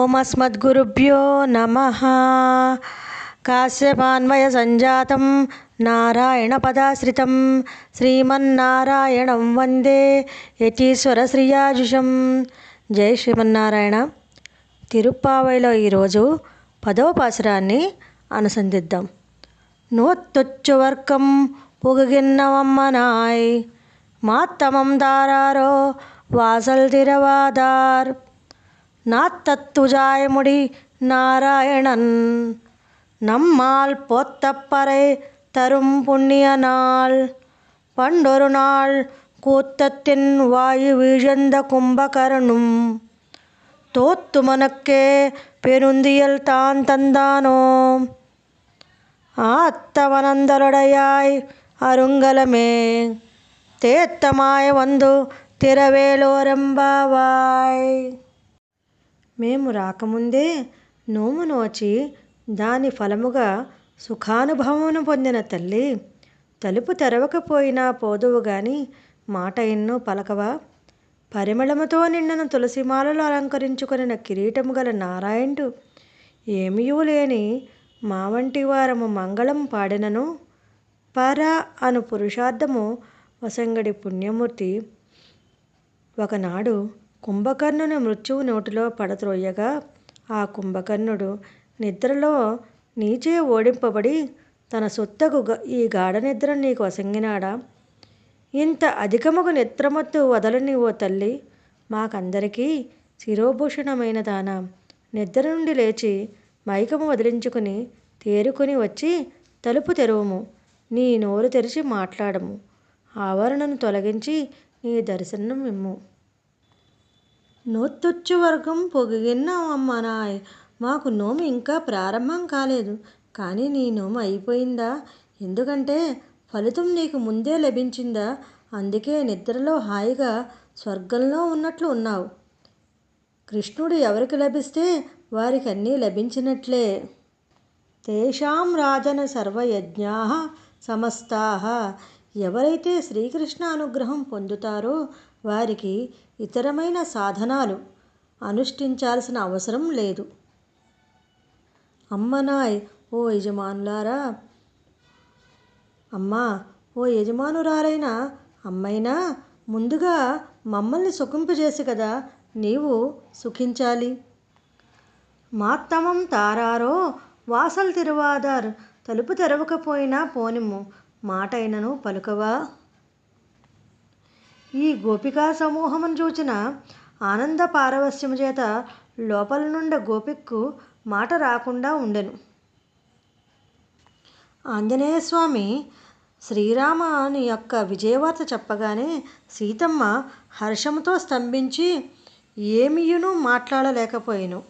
ఓం అస్మద్గురుభ్యో నమ కాశ్యపాన్వయ సంజాతం నారాయణపదాశ్రితం శ్రీమన్నారాయణం వందే యతీశ్వర శ్రీయాజుషం జై శ్రీమన్నారాయణ తిరుప్పావైలో ఈరోజు పదవ పాసురాన్ని అనుసంధిద్దాం నూత్తొచ్చువర్కం పుగగిన్నవమ్మనాయ్ மாத்தமம் தாராரோ வாசல் திரவாதார் நாத்தத்துஜாய்முடி நாராயணன். நம்மால் போத்தப்பறை தரும் புண்ணிய நாள். பண்டொரு நாள் கூத்தத்தின் வாயு வீழ்ந்த கும்பகரனும். தோத்துமனுக்கே பெருந்தியல் தான் தந்தானோ? ஆத்தவனந்தருடையாய் அருங்கலமே. தேத்தமாய் வந்து திரவேலோரெம்பாவாய். మేము రాకముందే నోము నోచి దాని ఫలముగా సుఖానుభవమును పొందిన తల్లి తలుపు తెరవకపోయినా పోదువు గాని మాట ఎన్నో పలకవా? పరిమళముతో నిండిన తులసిమాలలో అలంకరించుకుని కిరీటము గల నారాయణుడు ఏమీయూ లేని మా వంటి వారము మంగళం పాడినను? పర అను పురుషార్థము వసంగడి పుణ్యమూర్తి. ఒకనాడు కుంభకర్ణుని మృత్యువు నోటిలో పడత్రోయగా ఆ కుంభకర్ణుడు నిద్రలో నీచే ఓడింపబడి తన సొత్తకు ఈ గాఢ నిద్ర నీకు వసంగినాడా ఇంత అధికముగు నిద్రమత్తు వదలని ఓ తల్లి మాకందరికీ శిరోభూషణమైన దాన. నిద్ర నుండి లేచి మైకము వదిలించుకుని తేరుకొని వచ్చి తలుపు తెరువుము. నీ నోరు తెరిచి మాట్లాడము. ఆవరణను తొలగించి నీ దర్శనం ఇమ్ము నోత్తొచ్చు వర్గం పొగిగిన్నామమ్మనాయ్ మాకు నోము ఇంకా ప్రారంభం కాలేదు. కానీ నీ నోము అయిపోయిందా? ఎందుకంటే ఫలితం నీకు ముందే లభించిందా? అందుకే నిద్రలో హాయిగా స్వర్గంలో ఉన్నట్లు ఉన్నావు. కృష్ణుడు ఎవరికి లభిస్తే వారికి అన్నీ లభించినట్లే. తేషాం రాజన సర్వయజ్ఞా సమస్తా. ఎవరైతే శ్రీకృష్ణ అనుగ్రహం పొందుతారో వారికి ఇతరమైన సాధనాలు అనుష్ఠించాల్సిన అవసరం లేదు. అమ్మనాయ్ ఓ యజమానులారా! అమ్మా ఓ యజమానురాలైన అమ్మైనా ముందుగా మమ్మల్ని సుఖింపజేసి కదా నీవు సుఖించాలి. మాత్తమం తారారో వాసల్ తిరువాదార్ తలుపు తెరవకపోయినా పోనిమ్ము. మాట అయినను పలుకవా? ఈ గోపికా సమూహమును చూచిన ఆనంద పారవస్యము చేత లోపల నుండి గోపిక్కు మాట రాకుండా ఉండెను. ఆంజనేయ స్వామి శ్రీరామని యొక్క విజయవార్త చెప్పగానే సీతమ్మ హర్షంతో స్తంభించి ఏమియును మాట్లాడలేకపోయాను.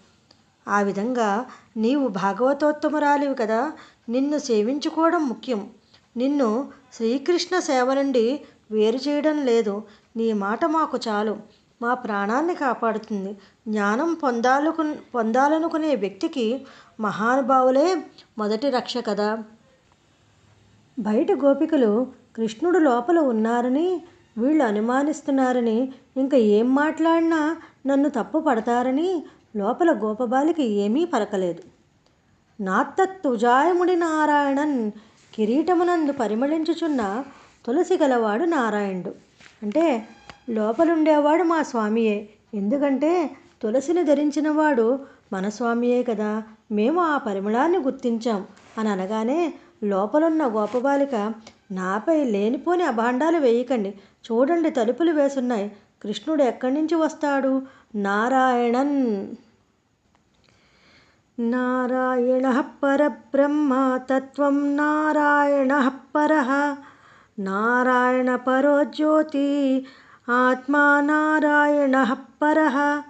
ఆ విధంగా నీవు భాగవతోత్తమురాలివి కదా నిన్ను సేవించుకోవడం ముఖ్యం. నిన్ను శ్రీకృష్ణ సేవ నుండి వేరు చేయడం లేదు. నీ మాట మాకు చాలు. మా ప్రాణాన్ని కాపాడుతుంది. జ్ఞానం పొందాలకు పొందాలనుకునే వ్యక్తికి మహానుభావులే మొదటి రక్ష కదా బయట గోపికలు కృష్ణుడు లోపల ఉన్నారని వీళ్ళు అనుమానిస్తున్నారని ఇంకా ఏం మాట్లాడినా నన్ను తప్పు పడతారని లోపల గోపబాలికి ఏమీ పలకలేదు. నాత్తత్తుజాయముడి నారాయణన్ కిరీటమునందు పరిమళించుచున్న తులసి గలవాడు నారాయణుడు. అంటే లోపలుండేవాడు మా స్వామియే. ఎందుకంటే తులసిని ధరించినవాడు మన స్వామియే కదా. మేము ఆ పరిమళాన్ని గుర్తించాం అని అనగానే లోపలున్న గోపబాలిక నాపై లేనిపోని అభాండాలు వేయకండి. చూడండి తలుపులు వేసున్నాయి. కృష్ణుడు ఎక్కడి నుంచి వస్తాడు? నారాయణన్. नारायणः परब्रह्म तत्त्वं नारायणः परः। नारायणपरो ज्योती आत्मा नारायणः परः।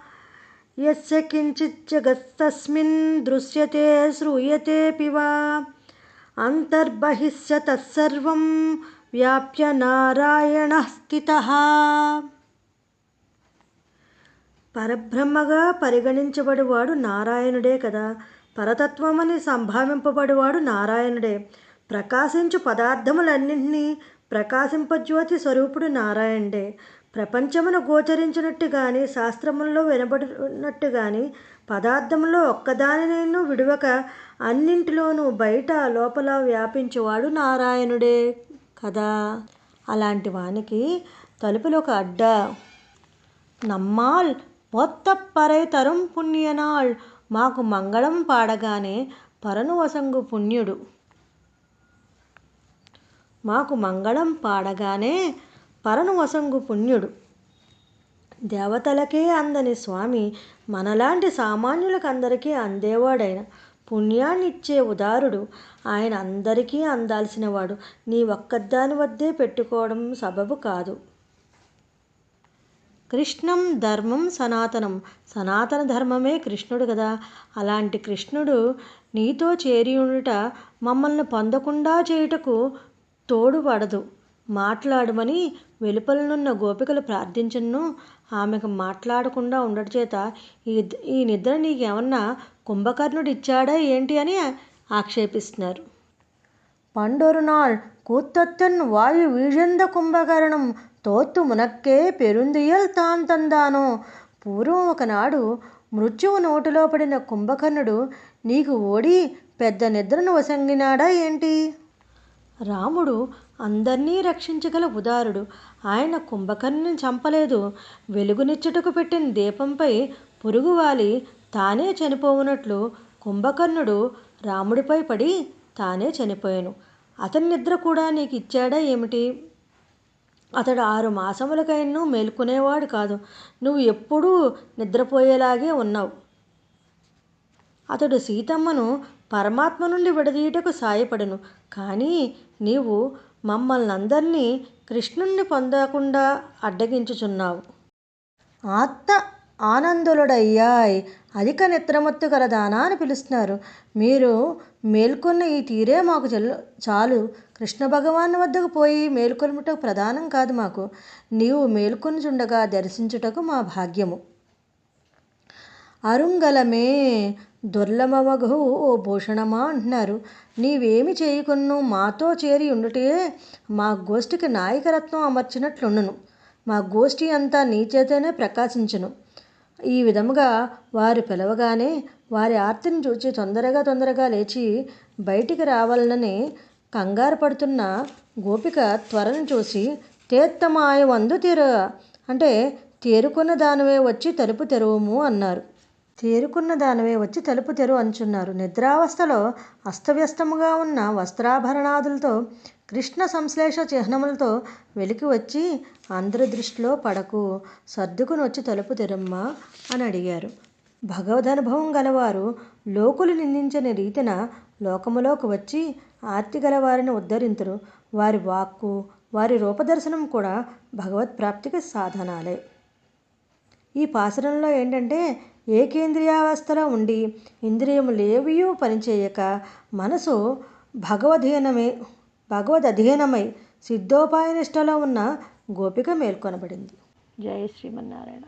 यस्य किञ्चिज्जगत्तस्मिन् दृश्यते श्रूयतेऽपि वा। अन्तर्बहिश्च तत्सर्वं व्याप्य नारायणः स्थितः। పరబ్రహ్మగా పరిగణించబడివాడు నారాయణుడే కదా. పరతత్వమని సంభావింపబడివాడు నారాయణుడే. ప్రకాశించు పదార్థములన్నింటినీ ప్రకాశింపజ్యోతి స్వరూపుడు నారాయణుడే. ప్రపంచమును గోచరించినట్టు కానీ శాస్త్రముల్లో వినబడినట్టు కానీ పదార్థంలో ఒక్కదానినైనా విడువక అన్నింటిలోనూ బయట లోపల వ్యాపించేవాడు నారాయణుడే కదా. అలాంటి వానికి తలుపులు ఒక అడ్డ నమ్మాల్ పొత్తప్పరై తరం పుణ్యనాళ్. మాకు మంగళం పాడగానే పరను వసంగు పుణ్యుడు. మాకు మంగళం పాడగానే పరను వసంగు పుణ్యుడు. దేవతలకే అందని స్వామి మనలాంటి సామాన్యులకు అందరికీ అందేవాడైన పుణ్యాన్నిచ్చే ఉదారుడు. ఆయన అందరికీ అందాల్సినవాడు. నీ ఒక్కదాని వద్దే పెట్టుకోవడం సబబు కాదు. కృష్ణం ధర్మం సనాతనం సనాతన ధర్మమే కృష్ణుడు కదా అలాంటి కృష్ణుడు నీతో చేరి ఉండుట మమ్మల్ని పొందకుండా చేయుటకు తోడుపడదు మాట్లాడమని వెలుపలనున్న గోపికలు ప్రార్థించను ఆమెకు మాట్లాడకుండా ఉండట చేత ఈ ఈ నిద్ర నీకేమన్నా కుంభకర్ణుడు ఇచ్చాడా ఏంటి అని ఆక్షేపిస్తున్నారు பண்டொரு நாள் கூத்தத்தன் வாயு வீழ்ந்த కుంభకరణం తోత్తు మునక్కే పెరుందియల్ తాన్ తందానో. పూర్వం ఒకనాడు మృత్యువు నోటిలో పడిన కుంభకర్ణుడు నీకు ఓడి పెద్ద నిద్రను వసంగినాడా ఏంటి? రాముడు అందర్నీ రక్షించగల ఉదారుడు. ఆయన కుంభకర్ణుని చంపలేదు. వెలుగునిచ్చుటకు పెట్టిన దీపంపై పురుగు వాలి తానే చనిపోవునట్లు కుంభకర్ణుడు రాముడిపై పడి తానే చనిపోయాను. అతని నిద్ర కూడా నీకు ఇచ్చాడా ఏమిటి? అతడు ఆరు మాసములకైనా మేల్కొనేవాడు కాదు. నువ్వు ఎప్పుడూ నిద్రపోయేలాగే ఉన్నావు. అతడు సీతమ్మను పరమాత్మ నుండి విడదీయుటకు సాయపడను. కానీ నీవు మమ్మల్ని అందరినీ కృష్ణుణ్ణి పొందకుండా అడ్డగించుచున్నావు. ఆత్త ఆనందులుడయ్యాయ్. అధిక నిద్రమత్తు కలదానా అని పిలుస్తున్నారు. మీరు మేల్కొన్న ఈ తీరే మాకు చాలు కృష్ణ భగవాన్ వద్దకు పోయి మేల్కొనుటకు ప్రధానం కాదు మాకు. నీవు మేల్కొనుచుండగా దర్శించుటకు మా భాగ్యము. అరుంగలమే దుర్లభమగు ఓ భూషణమా అంటున్నారు. నీవేమి చేయకున్ను మాతో చేరి ఉండుటే మా గోష్ఠికి నాయకరత్నం అమర్చినట్లుండును. మా గోష్ఠి అంతా నీ చేతనే ప్రకాశించును. ఈ విధముగా వారు పిలవగానే వారి ఆర్తిని చూచి తొందరగా తొందరగా లేచి బయటికి రావాలనని కంగారు పడుతున్న గోపిక త్వరను చూసి తీర్థమాయ వందు తీరు. అంటే తేరుకున్న దానివే వచ్చి తలుపు తెరువుము అన్నారు. తేరుకున్న దానివే వచ్చి తలుపు తెరువు అంచున్నారు. నిద్రావస్థలో అస్తవ్యస్తముగా ఉన్న వస్త్రాభరణాదులతో కృష్ణ సంశ్లేష చిహ్నములతో వెలికి వచ్చి అందరి దృష్టిలో పడకు సర్దుకుని వచ్చి తలుపు తెరమ్మా అని అడిగారు. భగవదనుభవం గలవారు లోకులు నిందించని రీతిన లోకములోకి వచ్చి ఆర్తి గలవారిని ఉద్ధరింతురు. వారి వాక్కు వారి రూపదర్శనం కూడా భగవత్ ప్రాప్తికి సాధనాలే. ఈ పాసరంలో ఏంటంటే ఏకేంద్రియావస్థలో ఉండి ఇంద్రియములేవియూ పనిచేయక మనసు భగవధీనమే భగవద్ అధీనమై సిద్ధోపాయ నిష్టలో ఉన్న గోపిక మేల్కొనబడింది. జయ శ్రీమన్నారాయణ.